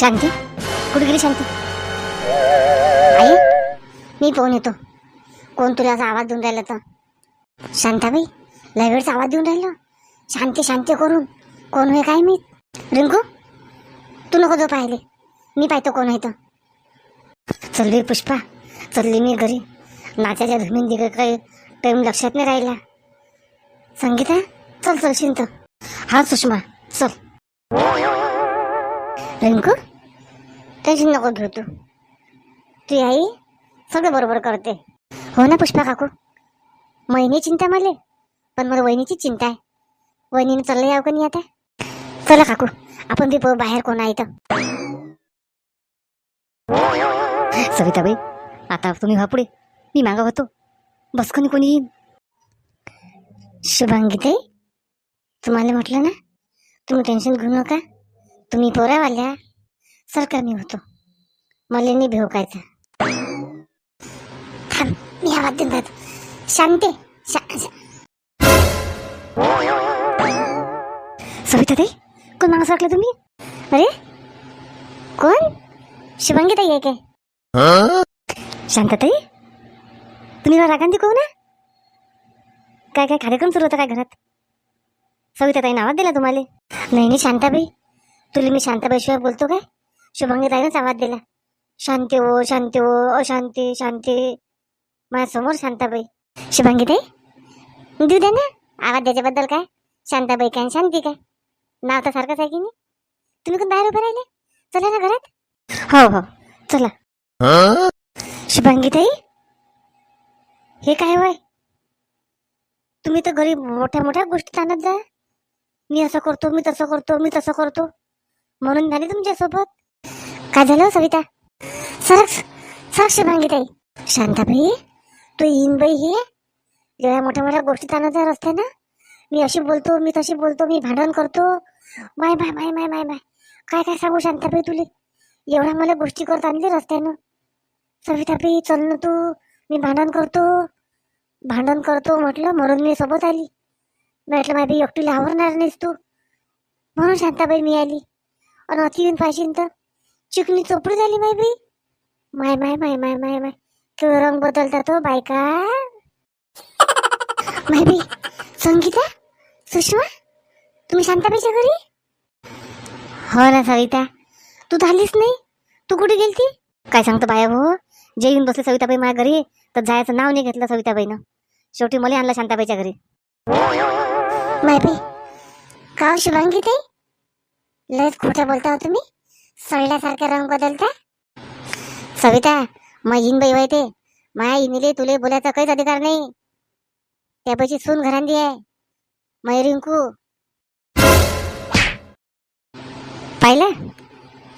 शांती? कुठे गेली शांती? आई मी फोन येतो. कोण तुला असा आवाज देऊन राहिला तर? शांताबाई लय वेळचा आवाज देऊन राहिलो. शांती शांती करून. कोण होय काय मी रिंकू तू नको जो पाहिले. मी पाहतो कोण आहे तर चलली पुष्पा चलली मी घरी. नाचाच्या धुमीन दिग काही टाईम लक्षात नाही राहिला. संगीता चल चल तर हा सुषमा चल. रिंकू? टेन्शन नको घेऊ तू. तू आई सगळं बरोबर करते. हो ना पुष्पा काकू? महिनी चिंता मला पण मला वहिनीची चिंता आहे. वहिनीनं चाललं यावं का नाही आता. चला काकू आपण बी पाहू बाहेर कोण आहे तर सविताबाई आता तुम्ही व्हा पुढे. मी मागं होतो. बस कोणी कोणी येईन. शुभांगी ताई तुम्हाला म्हटलं ना तुम्ही टेन्शन घेऊ नका. तुम्ही पोरावाल्या. सरकार मी होतो. मला नाही भेवकायचा थांब मी आवाज देऊन जातो. शांते सविता ताई कोण मागं सरकलं तुम्ही? अरे कोण? शुभांगी ताई आहे काय? शांतताई तुम्ही रागांती कोण ना? काय काय कार्यक्रम सुरू होता काय घरात? सविता ताईनं आवाज दिला तुम्हाला? नाही नाही शांताबाई. तुला मी शांताबाईशिवाय बोलतो काय? शुभांगी ताईनंच आवाज दिला. शांती हो शांती हो अशांती शांती. माझ्यासमोर शांताबाई. शुभांगी ताई देऊ दे ना. आवाज द्याच्याबद्दल काय? शांताबाई काय शांती काय? नाव तर सारखंच आहे की नाही? तुम्ही कोण बाहेर उभे राहिले? चला ना घरात. हो हो. चला. शुभांगी ताई हे काय वय तुम्ही तर घरी मोठ्या मोठ्या गोष्टी आणत जा. मी असं करतो मी तसं करतो मी तसं करतो. म्हणून झाले तुमच्यासोबत? काय झालं सविता? सरक्ष सरक्ष भांगी ताई. शांताबाई तू येईन बाई हे? एवढ्या मोठ्या मोठ्या गोष्टी आणत रस्ते ना मी अशी बोलतो मी तशी बोलतो मी भांडण करतो. माय माय माय माय माय माय काय काय सांगू शांताबाई तुले? एवढ्या मला गोष्टी करत आणली रस्त्यानं. सविताबाई चल ना तू. मी भांडण करतो. भांडण करतो म्हटलं म्हणून मी सोबत आली. म्हटलं माझी एकटीला आवरणार नाहीस तू. म्हणून शांताबाई मी आली. आणि अति येऊन पाहिजे तर? चिकनी चोपडी झाली माय बाई. माय माय माय माय माय माय. तो रंग बदलतात हो बायका. माय बाई संगीता सुषमा तुम्ही शांताबाईच्या घरी? हो ना सविता. तू झालीस नाही. तू कुठे गेलती? काय सांगतो बाया भाऊ? जे येऊन बसले सविताबाई माझ्या घरी तर जायचं नाव नाही घेतलं सविताबाईनं. शेवटी मला आणलं शांताबाईच्या घरी. माय बाई का शुभांगी ताई? लयच खोट्या बोलता हो तुम्ही. सळल्यासारखे रंग बदलता सविता मग इन बाई ते. माया इनिले तुले बोलायचा काहीच अधिकार नाही. त्यापैकी सून घरांदी आहे. मै रिंकू पाहिलं?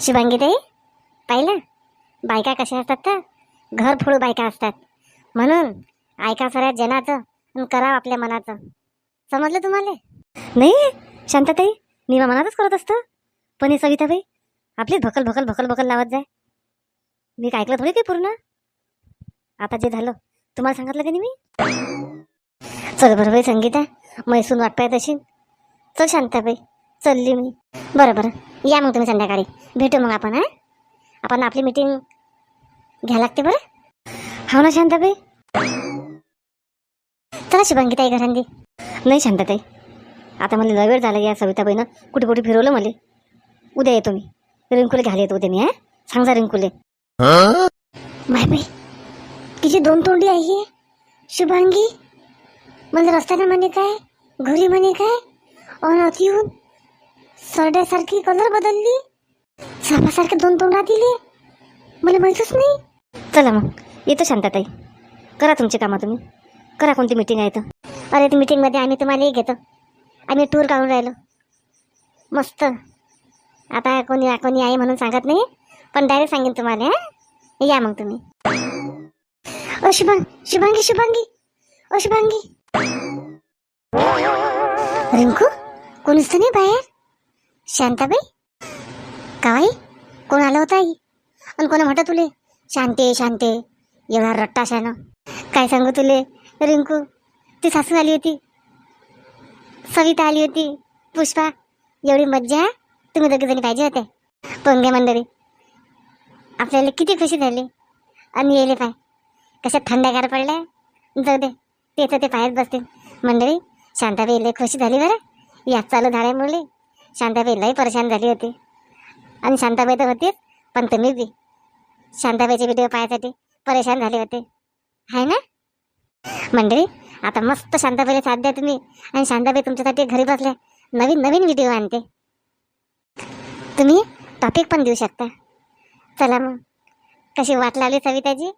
शुभांगी ताई पाहिलं? बायका कशा असतात तर? घर फोडू बायका असतात. म्हणून ऐका सऱ्या जनाचं आणि करावं आपल्या मनाचं. समजलं तुम्हाला? नाही शांतताई मी मनातच करत असतो? पण हे सविताबाई आपलीच भकल भकल भकल भकल लावत जाय. मी काय ऐकलं थोडी काही पूर्ण? आता जे झालं तुम्हाला सांगितलं की नाही मी? चल बरं बाई संगीता मैसून वाट पाहत असेल चल शांताबाई चलली मी. बरं बरं. या मग तुम्ही संध्याकाळी. भेटू मग आपण हां? आपण आपली मीटिंग घ्या लागते बरं? हो ना शांताबाई? चला शुभांगीताई घरांदी नाही शांताताई. आता मला वेळ झाला या सविताबाईनं कुठे कुठे फिरवलं मला. उद्या येतो मी. रिंकुले घ्यायला येतो उद्या मी हा? सांग जा रिंकूले. माय बाई तिची दोन तोंडी आहे ही. शुभांगी. म्हणजे रस्त्याने म्हणे काय घरी म्हणे काय अनाथ येऊन सरड्यासारखी कलर बदलली. सापासारखे दोन तोंडात दिले मला माहितच नाही. चला मग येतो शांताताई. करा तुमची कामं तुम्ही. करा कोणती मीटिंग आहे तर अरे ती मीटिंगमध्ये आम्ही तुम्हालाही घेतो. आम्ही टूर काढून राहिलो. मस्त. आता कोणी कोणी आहे म्हणून सांगत नाही पण डायरेक्ट सांगेन तुम्हाला हां? या मग तुम्ही. ओ शुभांग शुभांगी शुभांगी ओ शुभांगी. रिंकू कोणीच तर नाही बाहेर? शांताबाई? कावाई? कोण आलं होतं आई? आणि कोण म्हटलं तुले? शांते शांते एवढा रट्टा शान. काय सांगू तुले? रिंकू ती सासू आली होती. सविता आली होती. पुष्पा एवढी मज्जा तुम्ही दोघी जणी पाहिजे होते. पोंगे मंडळी. आपल्याला किती खुशी झाली. आणि येले पाय. कशा थंडगार पडल्या. जाऊ दे. ते तर ते पायात बसतील. मंडळी शांताबाई लई खुशी झाली बरं. या चालू झाल्यामुळे शांताबाई लई परेशान झाली होती. आणि शांताबाई तर होतीच पण तुम्ही बी. शांताबाईचे व्हिडिओ पाहायसाठी परेशान झाले होते. आहे ना? मंडळी आता मस्त शांताबाईला साथ द्या तुम्ही. आणि शांताबाई तुमच्यासाठी घरी बसल्या. नवीन नवीन व्हिडिओ आणते. तुम्ही टॉपिक पण देऊ शकता. चला मग. कशी वाट लावली सविताजी?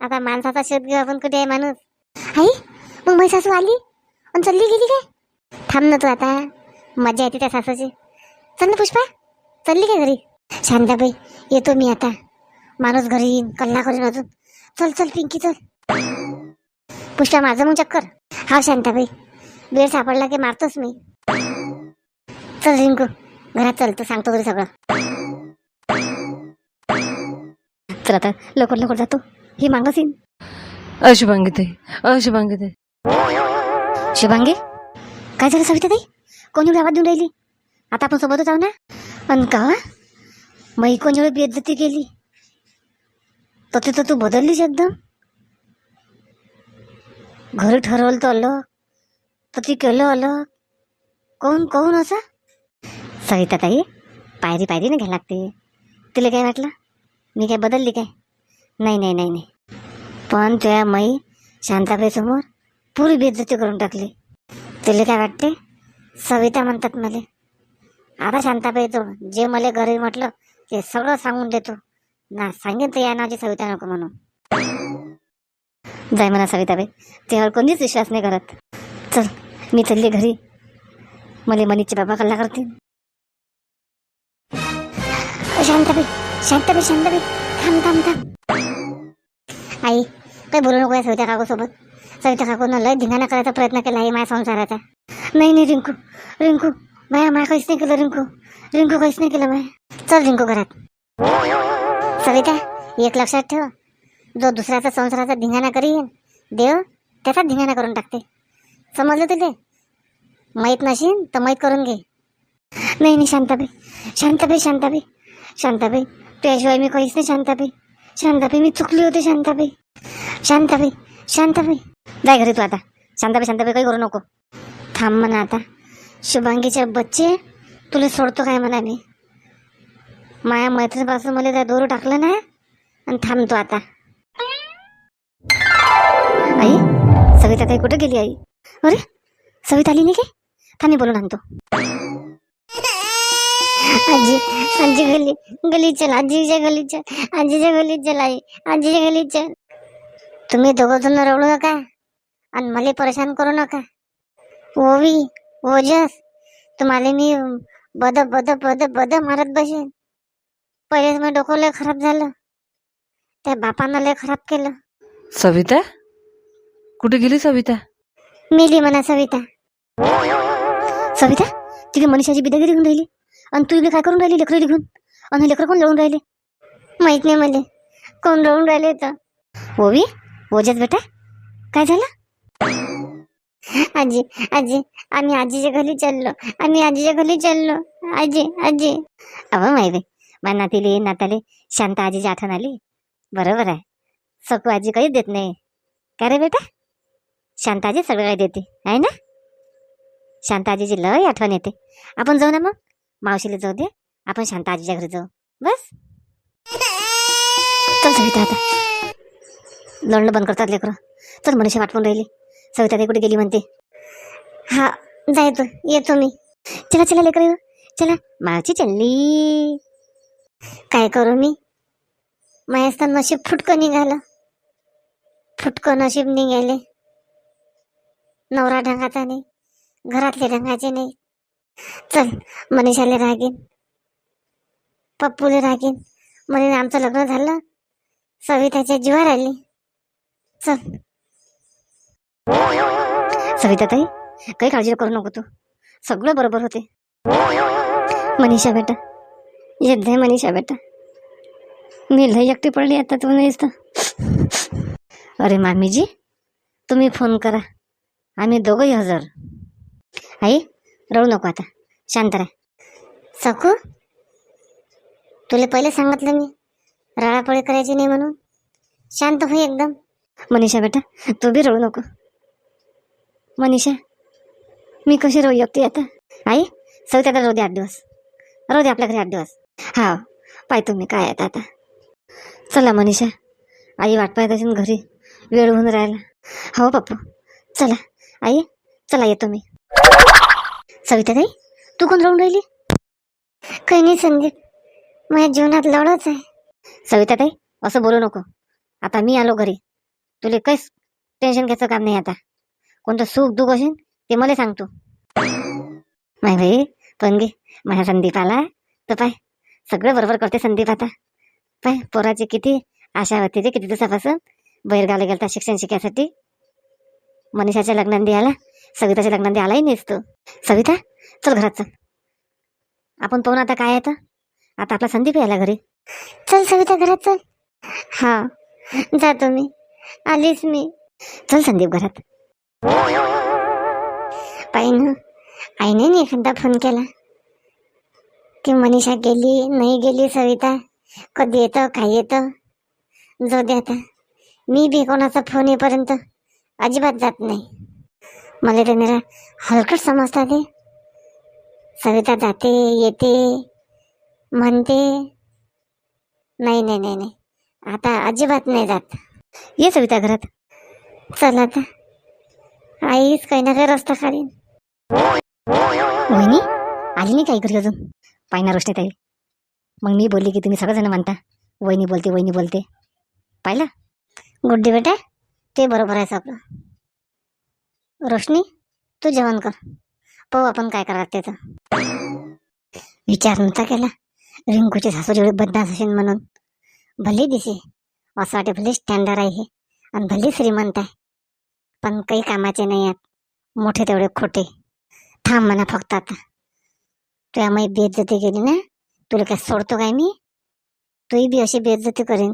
आता माणसाचा शोध घेऊ आपण कुठे आहे माणूस? आई मग माझी सासू आली. आणि चालली गेली काय? थांब ना तू आता. मजा येते त्या सासूची. चल ना पुष्पा. चालली काय घरी? शांताबाई येतो मी आता. माणूस घरी येईन कल्ला करून अजून. चल चल पिंकी चल. पुष्पा माझं मग चक्कर. हा शांताबाई. वेळ सापडला की मारतोच मी. चल रिंकू. घरात चल तू सांगतो घरी सगळं. चल आता लवकर लवकर जातो ही मागच येईन अशुभांगी ताई अशुभांगी ताई. शुभांगी? काय झालं सविता ताई? कोणी एवढी आवाज देऊन राहिली? आता आपण सोबतच आहो ना? पण का मग कोणी एवढी बेइज्जती केली? तर ते तर तू बदललीस एकदम? घरी ठरवलं तर अलग. तर ती केलं अलग. कोण कोण असं? सविता पायरी पायरी पायरीने घ्यायला लागते. तुला काय वाटलं? मी काय बदलली काय? नाही नाही नाही नाही. पण त्या माई शांताबाई समोर पुरी बेज्जती करून टाकली. तुला काय वाटते? सविता म्हणतात मला. आता शांताबाई तो जे मला घरी म्हटलं ते सगळं सांगून देतो. ना सांगेन तर या नावाची सविता नको म्हणून. जाय म्हणा सविताबाई त्यावर कोणीच विश्वास नाही करत. चल मी चालली घरी. मला मनीचे बाबा कल्ला करते शांताबाई शांताबाई शांतबी थांब थांब थांब. आई काही बोलू नको या सविता काकूसोबत. सविता काकूनं लय धिंगाणा करायचा प्रयत्न केला आहे माझ्या संसाराचा. नाही नाही रिंकू रिंकू माया माया काहीच नाही केलं रिंकू. रिंकू काहीच नाही केलं माया चल रिंकू घरात. सविता एक लक्षात ठेव. जो दुसऱ्याचा संसाराचा धिंगाणा करीन देव त्याचा धिंगाणा करून टाकते. समजलं तुले? माहीत नशीन तर माहीत करून घे. नाही नाही शांताबाई शांताबाई शांताबाई शांताबाई त्याशिवाय मी काहीच नाही शांताबाई. शांताबाई मी चुकली होते शांताबाई. शांताबाई शांताबाई. जाय घरी तू आता. शांताबाई शांताबाई काही करू नको. थांब म्हणा आता. शुभांगीचे बच्चे तुला सोडतो काय म्हणा मी? माया मैत्रीपासून मला त्या दोर टाकलं ना? आणि थांबतो आता. आई सविता काही कुठं गेली आई? अरे सविता आली नाही काय थांबी बोलून आणतो. आजी आजी गली गली चल आजीच्या गली चल आजीच्या गलीत चल आई आजीच्या गलीत चल. तुम्ही दोघं जण रडू नका आणि मला परेशान करू नका. ओवी ओजस तुम्हाला मी बद बद बद बद मारत बसेन. पहिलेच मग डोकं लय खराब झालं. त्या बापानं लय खराब केलं. सविता? कुठे गेली सविता? मेली म्हणा सविता. सविता तिथे मनीषाची बिदागिरी घेऊन राहिली. आणि तू इकडे काय करून राहिली लेकरं घेऊन आणि लेकरं कोण लढून राहिले? माहीत नाही मला. कोण लढून राहिले तर ओवी? ओजस बेटा? काय झालं? आजी आजी आम्ही आजीच्या घरी चाललो. आम्ही आजीच्या घरी चाललो. आजी आजी. अहो माहिती माझ्या नातीले नाताले शांत आजीची आठवण आली. बरोबर आहे. सकू आजी काहीच देत नाही. का रे बेटा? शांत आजी सगळं काही देते. आहे ना? शांत आजीची लय आठवण येते. आपण जाऊ ना मग? मावशीला जाऊ दे. आपण शांत आजीच्या घरी जाऊ. बस. चल सविता आता. लढणं बंद करतात लेकरं. चल मनुष्य वाटपून राहिली. सविता ते कुठे गेली म्हणते. हा जाय येतो मी. चला चला लेकर येऊ. चला. मावशी चल्ली. काय करू मी? माझ्या नशीब फुटकं निघालं. फुटकं नशीब निघाले. नवरा ढंगाचा नाही. घरातले ढंगाचे नाही. चल मनीषाले रागीन. पप्पूले रागीन. म्हणून आमचं लग्न झालं. सविताच्या जीवार आली चल. सविता ताई काही काळजी करू नको तू. सगळं बरोबर होते. मनीषा बेटा. येत मनीषा बेटा. मी लय एकटी पडली आता तू नाहीस तर. अरे मामीजी तुम्ही फोन करा. आम्ही दोघंही हजर. आई रडू नको आता. शांत राहा. सकू? तुला पहिले सांगितलं मी. रळापळी करायची नाही म्हणून. शांत होई एकदम. मनीषा बेटा तू बी रडू नको. मनीषा मी कशी राहू एकटी आता? आई सविताला राहू दे आठ दिवस. राहू दे आपल्या घरी आठ दिवस. हा पाय तुम्ही काय आहेत आता. चला मनीषा आई वाट पाहत असेल घरी. वेळ होऊन राहिला. हो पप्पू. चला. आई चला येतो मी. सविता ताई तू कोण राहून राहिली? काही नाही संदीप माझ्या जीवनात लढच आहे. सविता ताई असं बोलू नको. आता मी आलो घरी. तुला काहीच टेन्शन घ्यायचं काम नाही आता. कोणतं सुख दुःख असेल ते मला सांगतो माय भाई पण गे माझ्या संदीप आला. तर पाय. सगळं बरोबर करते संदीप आता. पाय पोराचे किती आशा होती ते किती दिवसापासून बाहेरगावला गेलता शिक्षण शिकायसाठी. मनीषाच्या लग्नात आला. सविताच्या लग्नांदी आलाही नाहीस तू. सविता चल घरात चल. आपण पाहून आता काय तर आता? आपला संदीप यायला घरी. चल सविता घरात चल. हा जातो मी. आलीच मी. चल संदीप घरात. पाहिन आईने नाही एखादा फोन केला. की मनीषा गेली नाही गेली सविता. कधी येतं काय येतं? जाऊ दे आता. मी बी कोणाचा फोन येईपर्यंत अजिबात जात नाही. मला ते मेरा हलकट समजतात ते. सविता जाते येते म्हणते. नाही नाही नाही नाही. आता अजिबात नाही जात. ये सविता घरात. चल आता. आईच काही ना काही रस्ता काढीन. वहिनी आली नाही काही घरी अजून? पाहिना रोष्टे ताई मग मी बोलली की तुम्ही सगळेजण म्हणता. वहिनी बोलते वहिनी बोलते. पाहिलं? गुड्डी बेटा? ते बरोबर आहे सगळं. रोशनी तू जेवण कर. पाहू आपण काय करा त्याचं विचार नव्हता केला. रिंकूचे सासूर एवढे बदनास असेल म्हणून. भले दिसे. असं वाटे भले स्टँडर्ड आहे हे. आणि भले श्रीमंत आहे. पण काही कामाचे नाही आहेत. मोठे तेवढे खोटे. थांब म्हणा फक्त आता. तुझ्या माई बेइज्जती केली ना तुला काय सोडतो काय मी? तूही बी अशी बेइज्जती करीन.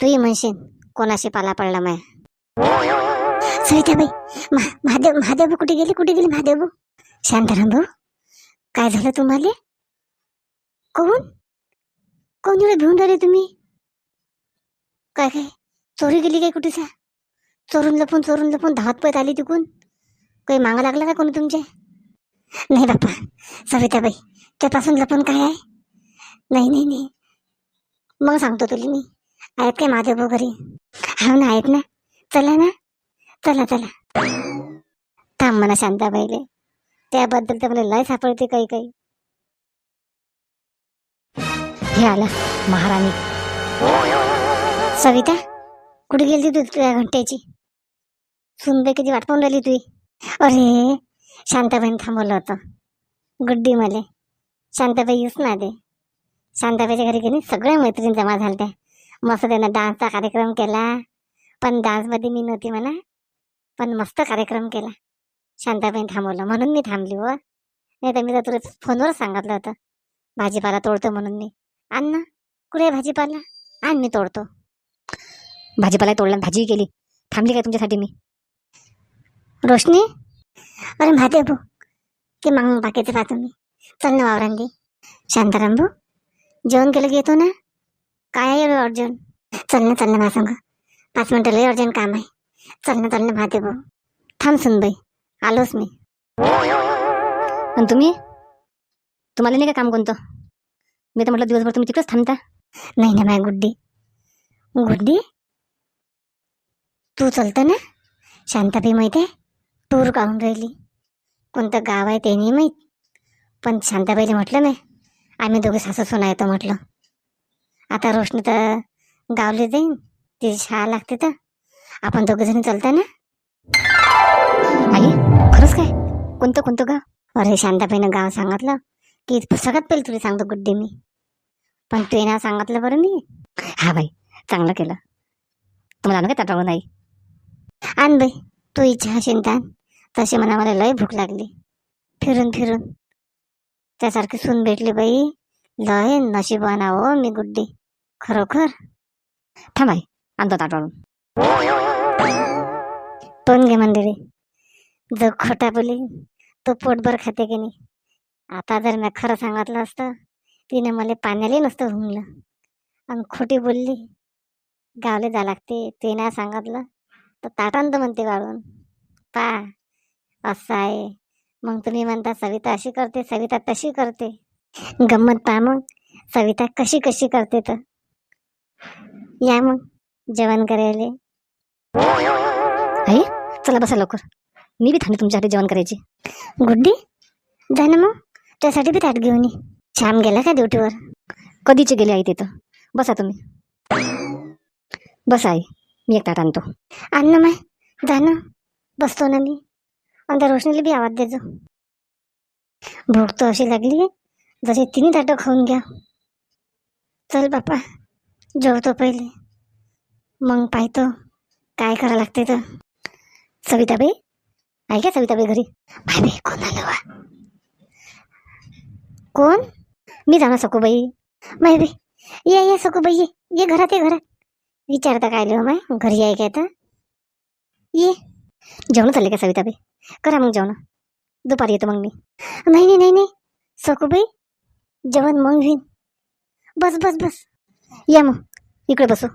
तूही म्हणशील कोणाशी पाला पडला माया? सविताबाई महा महादेव महादेव कुठे गेले? कुठे गेले महादेव शांताराम भाऊ काय झालं तुम्हाला? कोण? कोण एवढे भिवून राहिले तुम्ही? काय काय? चोरी गेली काय कुठे सा? चोरून लपून चोरून लपून धावत पळत आली तिकून? काही मागा लागला का कोणी तुमच्या? नाही बाप्पा सविताबाई त्यापासून लपून काय आहे? नाही नाही नाही. मग सांगतो तुला मी. आहेत काय माझ्या भाऊ घरी? हो ना आहेत ना. चला ना. चला चला. थांब म्हणा शांताबाईले. त्याबद्दल तर मला लय सापडते काही काही. हे आला महाराणी. सविता कुठे गेली तू तुझ्या घंट्याची? सुनबाई किती वाट पाहून राहिली तुझी अरे शांताबाईने थांबवलं होतं. गुड्डी मले. शांताबाई येऊच ना दे शांताबाईच्या घरी गेली सगळ्या मैत्रिणी जमा झाल्या मस्त त्यांना डान्सचा कार्यक्रम केला. पण डान्समध्ये मी नव्हती म्हणा. पण मस्त कार्यक्रम केला. शांताबाईन थांबवलं. म्हणून मी थांबली व नाही तर मी तर तुला फोनवरच सांगितलं होतं. भाजीपाला तोडतो म्हणून मी. आण ना. कुठे आहे भाजीपाला? आण मी तोडतो. भाजीपाला तोडला आणि भाजी केली. थांबली काय तुमच्यासाठी मी? रोशनी? अरे भाते भाऊ. की मग बाकीचं पाहतो मी. चल ना वावरांदी शांताराम भाऊ. जेवण केलं की येतो ना? काय आहे एवढं अर्जंट चल ना चल ना माझ्या संग पाच मिनटं लय अर्जंट काम आहे. चल ना चल ना भाते भाऊ. थांब सुनबाई. आलोच मी. आणि तुम्ही? तुम्हाला नाही का काम कोणतं? मी तर म्हटलं दिवसभर तुम्ही तिकडेच थांबता. नाही ना माय गुड्डी. गुड्डी? तू चलतं ना? शांताबाई माहिती आहे? टूर काढून राहिली. कोणतं गाव आहे ते नाही माहीत. पण शांताबाईला म्हटलं नाही आम्ही दोघे सासू सोना येतो म्हटलं. आता रोशनी तर गावले जाईन. तिची शाळा लागते तर. आपण दोघ जण चालतं ना? आई खरंच काय? कोणतं कोणतं गाव? अरे शांताबाईनं गाव सांगितलं. की सगळ्यात पहिले तुला सांगतो गुड्डे मी. पण तू ना सांगितलं बरं मी हा बाई चांगलं केलं. तुम्हाला आणू काय ताटाळून आई? आण बाई. तू इच्छा चिंतान तशी म्हणा मला लय भूक लागली. फिरून फिरून. त्यासारखी सून भेटली बाई. लय नशीब हो मी गुड्डी. खरोखर. थांबाई आणतो ताटाळून पण घे मंडळी. जो खोटा बोली तो पोटभर खाते की नाही. आता जर मी खरं सांगितलं असतं तिने मला पाण्याला नसतं हुंगलं आणि खोटी बोलली गावले जा लागते ते नाही सांगितलं तर ताटांत म्हणते गाळून पा असं आहे. मग तुम्ही म्हणता सविता अशी करते सविता तशी करते. गंमत पा मग सविता कशी कशी करते तर. या मग जेवण करायला. आई चला बसा लवकर. मी बी थांबले तुमच्यासाठी जेवण करायची. गुड्डी जा ना मग. त्यासाठी बी ताट घेऊन ये. श्याम गेला का ड्युटीवर? कधीची गेली आई तिथं? बसा तुम्ही. बसा आई मी एक ताट आणतो. आण ना माय जा ना. बसतो ना मी. आणि त्या रोशनीला बी आवाज देजो. भूक तर अशी लागली जसे तिन्ही ताटं खाऊन घ्या. चल बापा जेवतो पहिले. मग पाहतो. काय करा लागते तर सविताबाई? आहे का सविताबाई घरी. बाई बाई कोण आलं वा कोण? मी जाणार सकोबाई माय बाई ये ये सकोबाई ये. ये घरात ये घरात. विचारता काय लिहा हो माय घरी आहे काय तर ये. जेवण चालले का सविताबाई? करा मग जेवण. दुपारी येतो मग मी. नाही नाही नाही नाही. सकोबाई जेवण मग घेईन. बस बस बस. या मग. इकडे बसू.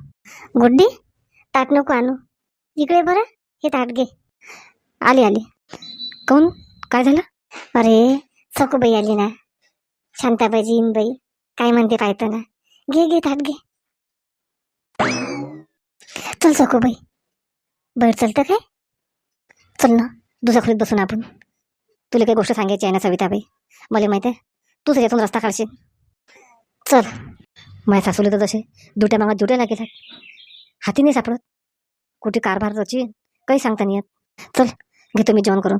गुड्डी ताट नको आणू. इकडे बरं. हे ताट घे. आली आली. कोण? काय झालं? अरे सकोबाई आली ना. शांताबाईची इनबाई काय म्हणते पाहतो ना घे घे ताट घे. चल सकोबाई बरं चलतं काय? चल ना. दुसऱ्या खोलीत बसून आपण. तुला काही गोष्ट सांगायची आहे ना सविताबाई? मला माहिती आहे. तूच यातून रस्ता काढशील. चल. माझ्या सासूला तर जसे दुट्या मागात दुट्या लागेल हाती नाही सापडत. कुठे कारभार त्याची काही सांगता नाही येत. चल घेतो मी जेवण करून.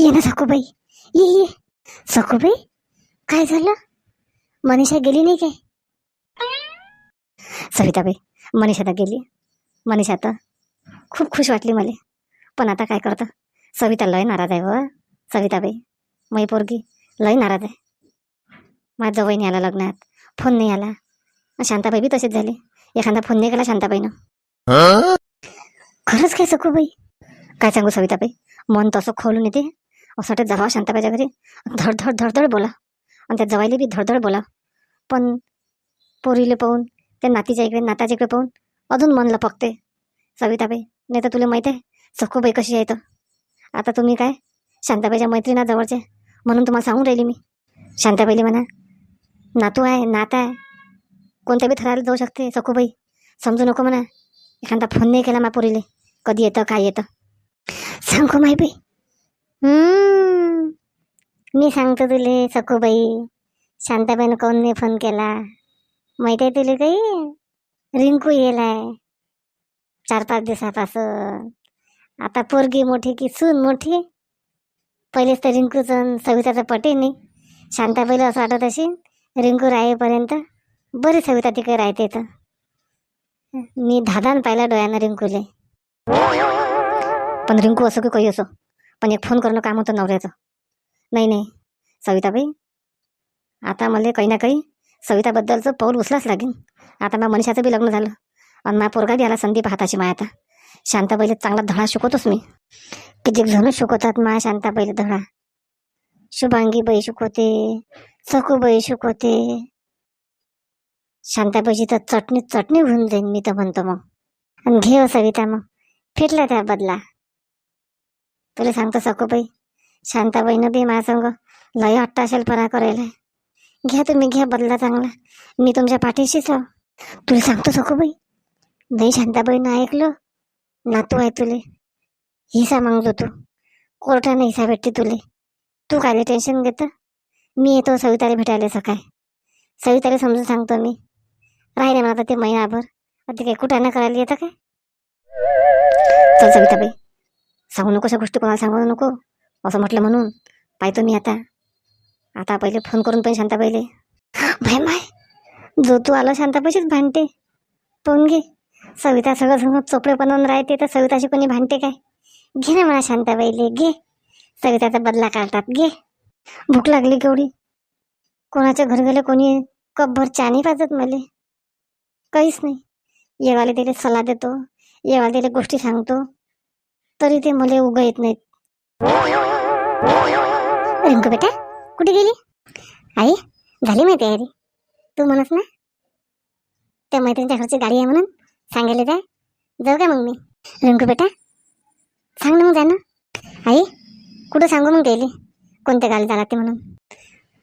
ये ना सखूबाई ये ये. सखूबाई काय झालं? मनीषा गेली नाही काय? सविताबाई मनीषा तर गेली. मनीषा तर खूप खुश वाटली मला. पण आता काय करतं? सविता लय नाराज आहे व. सविताबाई मै पोरगी लय नाराज आहे. माझ्या जवळ नाही आला लग्नात. फोन नाही आला. शांताबाई बी तसेच झाले. एखादा फोन नाही केला शांताबाईनं. खरंच काय सखूबाई काय सांगू सविताबाई? मन तसं खोलून येते. असं वाटत जावा शांताबाईच्या घरी धडधड धडधड बोला. आणि त्या जवायला बी धडधड बोला. पण पोरीले पाहून त्या नातीच्या इकडे नाताच्या इकडे पाहून अजून मन लपकते. सविताबाई नाही तर तुला माहीत आहे सखूबाई कशी आहे तर आता तुम्ही काय? शांताबाईच्या मैत्रिणा जवळचे. म्हणून तुम्हाला सांगून राहिली मी. शांताबाईली म्हणा नातू आहे नात आहे. कोणत्या बी थराला जाऊ शकते सखूबाई समजू नको म्हणा. एखादा फोन नाही केला मा पोरीला. कधी येतं काय येतं? सांगू माहिती बाई. मी सांगतो तुले सखूबाई. शांताबाईनं कोण नाही फोन केला? माहीत आहे तुले काही? रिंकू येलाय. चार पाच दिवसापासून. आता पोरगी मोठी की सून मोठी? पहिलेच तर रिंकूचं सविताचं पटे नाही शांताबाईला असं वाटत असेल रिंकू राहेपर्यंत बरी सविता तिकडे राहते तर मी धादान पाहिला डोळ्यानं रिंकूले. पण रिंकू असो की काही असो? पण एक फोन करणं काम होतं नवऱ्याचं. नाही नाही. सविताबाई आता मला काही ना काही सविताबद्दलचं पाऊल उचलाच लागेल. आता मग मनीषाचं बी लग्न झालं. आणि मा पोरगा बी आला संदीप पाहताची माय आता शांताबाईला चांगला धडा शिकवतोच मी. किती जण शिकवतात मा शांताबाईला धडा. शुभांगी बाई शिकवते सखूबाई शिकवते. शांताबाईची तर चटणी चटणी होऊन जाईन मी तर म्हणतो मग. आणि घे हो सविता मग. फिटला त्या बदला. तुला सांगतो सखूबाई शांताबाईनं बी माझ्या संग असेल परा करायला घ्या तुम्ही घ्या बदला चांगला. मी तुमच्या पाठीशीच आहो तुला सांगतो सखूबाई नाही शांताबाईनं ऐकलं नातू आहे तुले. हिसा मागतो तू. कोर्टाने हिसा भेटते तुले. तू काय टेन्शन घेतं? मी येतो सविताला भेटायला सकाळी. सविताला समजून सांगतो मी. राहिले ना आता ते महिनाभर. आता ते काही कुठं करायला येतं काय? चल सविताबाई सांगू नको अशा गोष्टी कोणाला सांगू नको. असं म्हटलं म्हणून पाहतो मी आता. आता पहिले फोन करून पण शांताबाईले. भाई माय जो तू आला शांताबाईचीच भांडते. पाहून घे. सविता सगळं सगळं चोपडे बनवून राहते तर सविताशी कोणी भांडते काय? घे ना म्हणा शांताबाईले घे. सविताचा बदला काढतात घे. भूक लागली केवढी? कोणाच्या घर गेले कोणी कपभर चानी पाजत मले? काहीच नाही. येवाले त्याला सल्ला देतो. येवाले गोष्टी सांगतो. तरी ते मला उगा येत नाहीत. रिंकू बेटा कुठे गेली? आई झाली माहिती तयारी तू. म्हणस ना. त्या मैत्रिणीच्या घरची गाडी आहे म्हणून सांगायला जाय. जाऊ का मग मी? रिंकू बेटा सांग ना मग जा ना आई कुठं सांगू मग गेली? कोणत्या गावी जाणार ते म्हणून?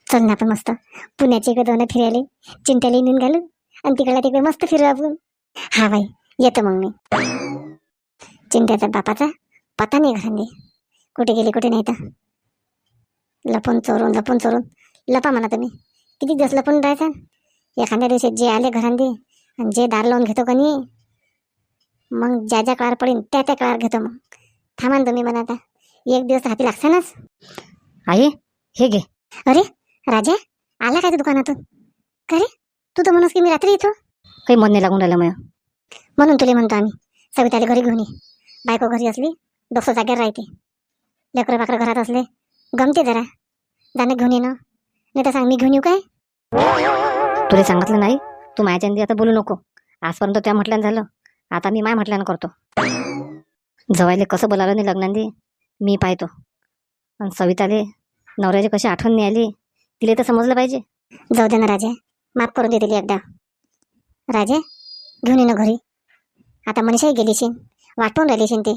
चल ना आपण मस्त. पुण्याची इकडे दोन फिरायले. चिंट्याला नेऊन घालू आणि तिकडला तिकडे मस्त फिरू आपण. हा बाई. येतो मग मी. चिंट्याचा बापाचा पता नाही घरांनी कुठे गेली कुठे नाही तर. लपून चोरून लपून चोरून. लपा म्हणा तुम्ही. किती दिवस लपून राहायचा? एखाद्या दिवशी जे आले घरांनी आणि जे दार लावून घेतो कनी मग ज्या ज्या काळावर पडेल त्या त्या काळावर घेतो मग. थांबा ना तुम्ही म्हणा आता एक दिवस हाती लागसानच आई हे घे. अरे राजा आला काय तू दुकानातून? का रे? तू तर म्हणूस की मी रात्री येतो काही मन नाही लागून राहिलं मग. म्हणून तुले म्हणतो आम्ही सविताले घरी घेऊन ये. बायको घरी असली डोकं जागेवर राहते. लेकरं बाकरं घरात असले गमते जरा. जाणं घेऊन ये ना. नाही तर सांग मी घेऊन येऊ काय? तुला सांगितलं नाही तू माझ्या आता बोलू नको. आजपर्यंत त्या म्हटल्यानं झालं आता मी माय म्हटल्यानं करतो. जवायले कसं बोलावलं नाही लग्नांदी मी पाहतो. आणि सविताले नवऱ्याची कशी आठवण नाही आली तिला तर समजलं पाहिजे. जाऊ दे ना राजे माफ करून दे तिला एकदा. राजे घेऊन ये ना घरी. आता मनीषाही गेली शिन वाट राहिली शिन ते.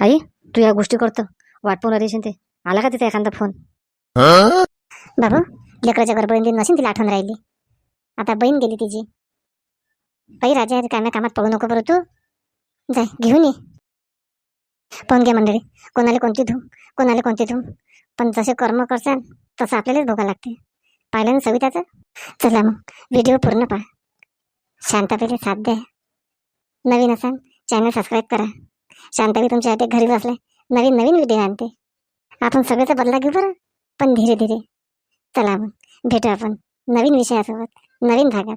आई तू या गोष्टी करतो. वाटपून पाहून राहिली शिन ते. आला का तिथे एखादा फोन बाबू लेकराच्या गडबडीने नसेल तिला आठवण राहिली. आता बहीण गेली तिची. बाई राजा काम्या कामात पळू नको बरं तू. जाय घेऊन ये. पाहून घ्या मंडळी. कोणाला कोणती धूम कोणाला कोणती धूम. पण जसे कर्म करसान तसं आपल्यालाच भोगा लागते. पाहिलं ना सविताचं? चला मग व्हिडिओ पूर्ण पहा. शांताबाईला साथ द्या नवीन असाल चॅनल सबस्क्राईब करा. शांताबाई तुमच्या हाती घरी बसले नवीन नवीन व्हिडिओ आणते. आपण सगळ्याचा बदला घेऊ बरं? पण धीरे धीरे. चला मग भेटू आपण नवीन विषयासोबत नवीन भागात.